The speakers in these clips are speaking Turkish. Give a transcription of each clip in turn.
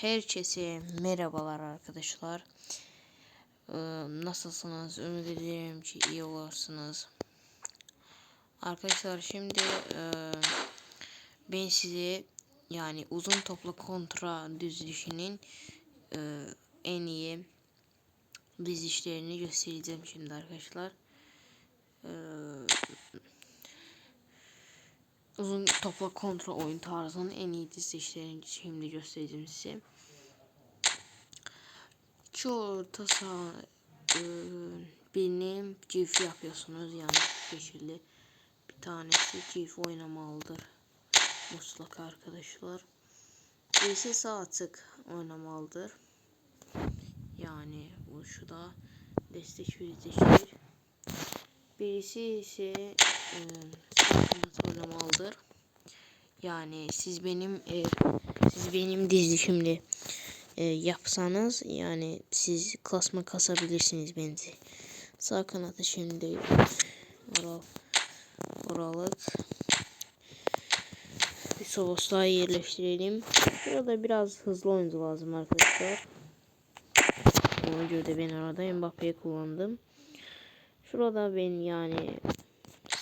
Herkese merhabalar arkadaşlar. Ee, nasılsınız? Ümit ederim ki iyi olursunuz. Arkadaşlar şimdi e, ben size yani uzun toplu kontra dizilişinin e, en iyi dizilişlerini göstereceğim şimdi arkadaşlar. Ee, uzun topla kontrol oyun tarzının en iyi dizilişlerini şimdi göstereceğim size. Çoğu tasa e, benim cif yapıyorsunuz yani şekilde bir tanesi cif oynamalıdır mutlaka arkadaşlar. Birisi sağ oynamalıdır. Yani bu şu da destek verecektir. Birisi ise e, sağ oynamalıdır. Yani siz benim e, siz benim dizilişimde e, yapsanız yani siz klasma kasabilirsiniz bence. Sağ kanatı şimdi oral, oralık bir solosluğa yerleştirelim. Burada biraz hızlı oyuncu lazım arkadaşlar. Ona göre de ben arada Mbappe'yi kullandım. Şurada ben yani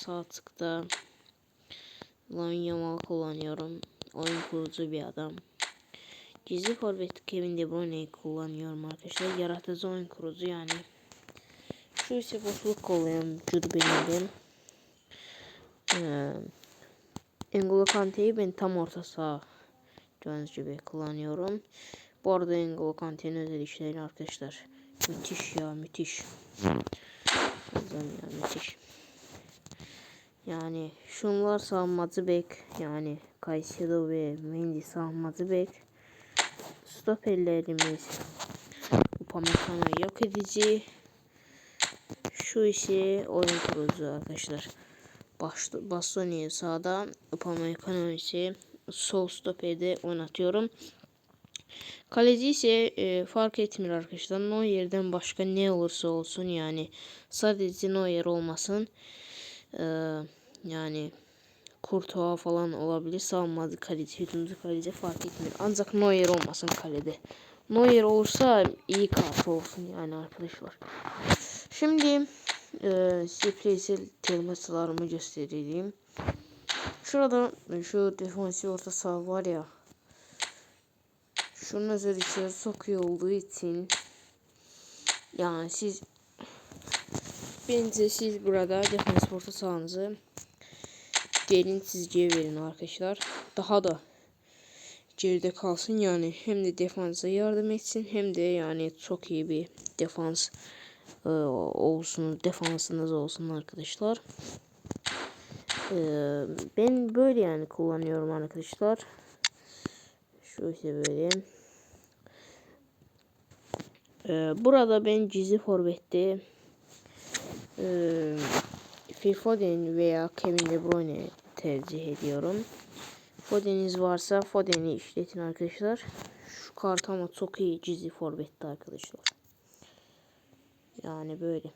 sağ tıkta Lamine Yamal kullanıyorum. Oyun kurucu bir adam. Gizli forvet Kevin De Bruyne'yi kullanıyorum arkadaşlar. Yaratıcı oyun kurucu yani. Şu ise boşluk kollayan Bellingham. Ee, N'Golo Kante'yi ben tam orta saha gördüğünüz gibi kullanıyorum. Bu arada N'Golo Kante'nin özel işleri arkadaşlar. Müthiş ya müthiş. Güzel ya müthiş. Yani şunlar savunmacı bek yani Caicedo ve Mendy savunmacı bek. Stoperlerimiz Upamecano yok edici. Şu ise oyun kurucu arkadaşlar. Bastoni sağda Upamecano ise sol stoperde oynatıyorum. Kaleci ise e, fark etmiyor arkadaşlar. Neuer'den başka ne olursa olsun yani sadece Neuer olmasın. Eee yani Kurtuğa falan olabilir. Savunmadı kaleci, hücumcu kaleci fark etmiyor. Ancak Neuer olmasın kalede. Neuer olursa iyi kart olsun yani arkadaşlar. Şimdi e, size Playsel termaslarımı göstereyim. Şurada şu defansif orta saha var ya. Şunun özellikleri çok iyi olduğu için yani siz bence siz burada defansif orta sahanızı derin çizgiye verin arkadaşlar. Daha da geride kalsın yani hem de defansa yardım etsin hem de yani çok iyi bir defans e, olsun defansınız olsun arkadaşlar. E, ben böyle yani kullanıyorum arkadaşlar. Şu işte böyle. E, burada ben gizli forvette e, Phil Foden veya Kevin De Bruyne tercih ediyorum. Foden'iniz varsa Foden'i işletin arkadaşlar. Şu kart ama çok iyi gizli forvetti arkadaşlar. Yani böyle.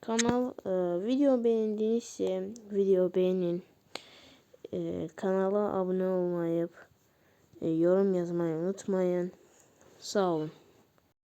Kanal e, video beğendinizse video beğenin. E, kanala abone olmayı, e, yorum yazmayı unutmayın. Sağ olun.